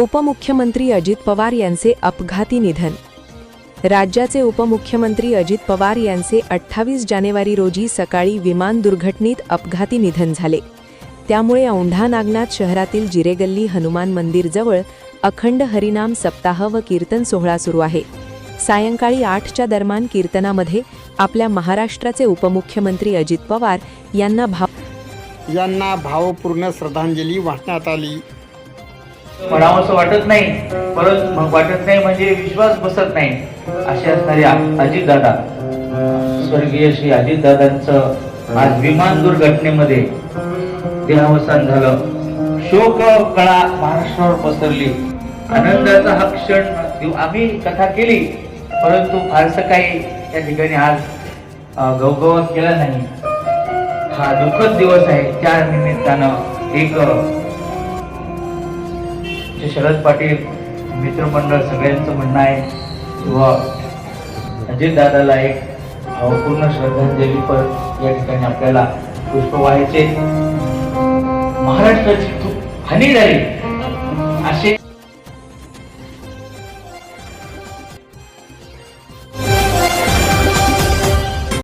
उपमुख्यमंत्री अजित पवार यांचे अपघाती निधन. राज्याचे उपमुख्यमंत्री अजित पवार यांचे अठ्ठावीस जानेवारी रोजी सकाळी विमान दुर्घटनेत अपघाती निधन झाले. त्यामुळे औंढा नागनाथ शहरातील जिरेगल्ली हनुमान मंदिरजवळ अखंड हरिनाम सप्ताह व कीर्तन सोहळा सुरू आहे. सायंकाळी आठच्या दरम्यान कीर्तनामध्ये आपल्या महाराष्ट्राचे उपमुख्यमंत्री अजित पवार यांना भाव यांना भावपूर्ण श्रद्धांजली वाहण्यात आली. म्हणावंसं वाटत नाही. परत मग वाटत नाही म्हणजे विश्वास बसत नाही. असे असणारे अजित दादा स्वर्गीय श्री अजित दादांचं आज विमान दुर्घटनेमध्ये देहावसान झालं. शोक कळा महाराष्ट्रावर पसरली. आनंदाचा हा क्षण आम्ही कथा केली. परंतु फारसं काही त्या ठिकाणी आज गवगवत केला नाही. हा दुःखद दिवस आहे. त्या निमित्तानं एक जे शरद पाटील मित्रमंडळ सगळ्यांचं म्हणणं आहे. किंवा अजित दादाला एक पूर्ण श्रद्धांजली पण या ठिकाणी आपल्याला पुष्प व्हायचे महाराष्ट्राची खूप हानी झाली.